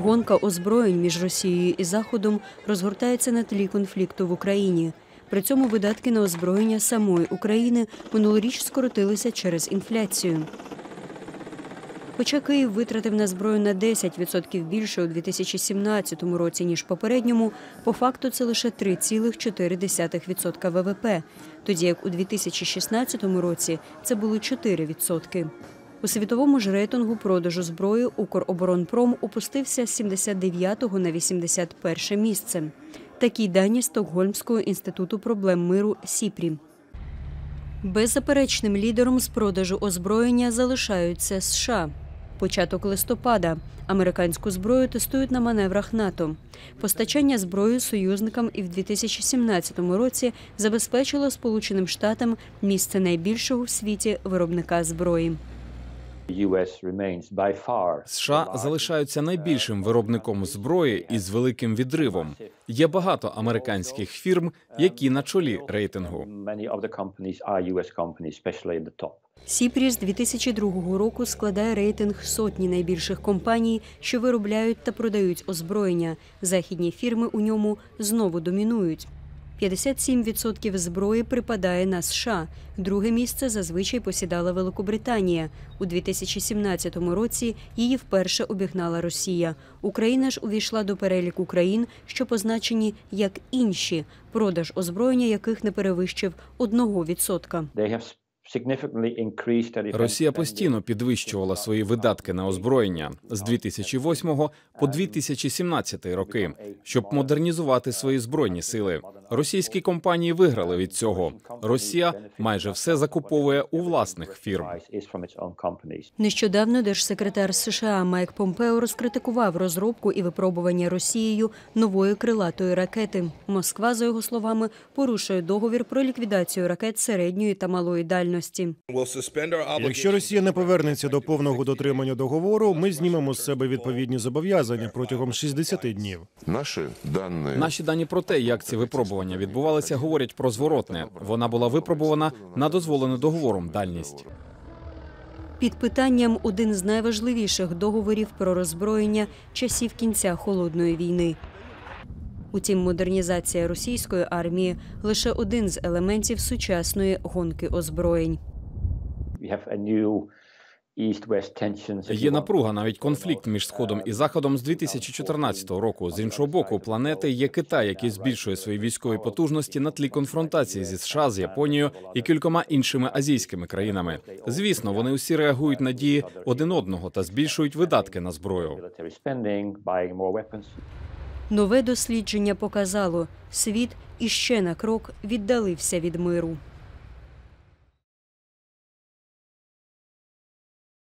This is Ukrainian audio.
Гонка озброєнь між Росією і Заходом розгортається на тлі конфлікту в Україні. При цьому видатки на озброєння самої України минулоріч скоротилися через інфляцію. Хоча Київ витратив на зброю на 10% більше у 2017 році, ніж попередньому, по факту це лише 3,4% ВВП, тоді як у 2016 році це були 4%. У світовому ж рейтингу продажу зброї Укроборонпром опустився з 79 на 81 місце. Такі дані Стокгольмського інституту проблем миру Сіпрі. Беззаперечним лідером з продажу озброєння залишаються США. Початок листопада. Американську зброю тестують на маневрах НАТО. Постачання зброї союзникам і в 2017 році забезпечило Сполученим Штатам місце найбільшого в світі виробника зброї. США залишаються найбільшим виробником зброї із великим відривом. Є багато американських фірм, які на чолі рейтингу. Сіпрі з 2002 року складає рейтинг сотні найбільших компаній, що виробляють та продають озброєння. Західні фірми у ньому знову домінують. 57% зброї припадає на США. Друге місце зазвичай посідала Великобританія. У 2017 році її вперше обігнала Росія. Україна ж увійшла до переліку країн, що позначені як інші, продаж озброєння яких не перевищив 1%. Росія постійно підвищувала свої видатки на озброєння з 2008 по 2017 роки, щоб модернізувати свої збройні сили. Російські компанії виграли від цього. Росія майже все закуповує у власних фірм. Нещодавно держсекретар США Майк Помпео розкритикував розробку і випробування Росією нової крилатої ракети. Москва, за його словами, порушує договір про ліквідацію ракет середньої та малої дальності. Якщо Росія не повернеться до повного дотримання договору, ми знімемо з себе відповідні зобов'язання протягом 60 днів. Наші дані Наші дані про те, як ці випробування відбувалися, говорять про зворотне. Вона була випробувана на дозволену договором дальність. Під питанням один з найважливіших договорів про роззброєння часів кінця холодної війни. Утім, модернізація російської армії лише один з елементів сучасної гонки озброєнь. Є напруга, навіть конфлікт між сходом і заходом з 2014 року. З іншого боку, планети є Китай, який збільшує свої військові потужності на тлі конфронтації зі США, з Японією і кількома іншими азійськими країнами. Звісно, вони усі реагують на дії один одного та збільшують видатки на зброю. Нове дослідження показало, світ іще на крок віддалився від миру.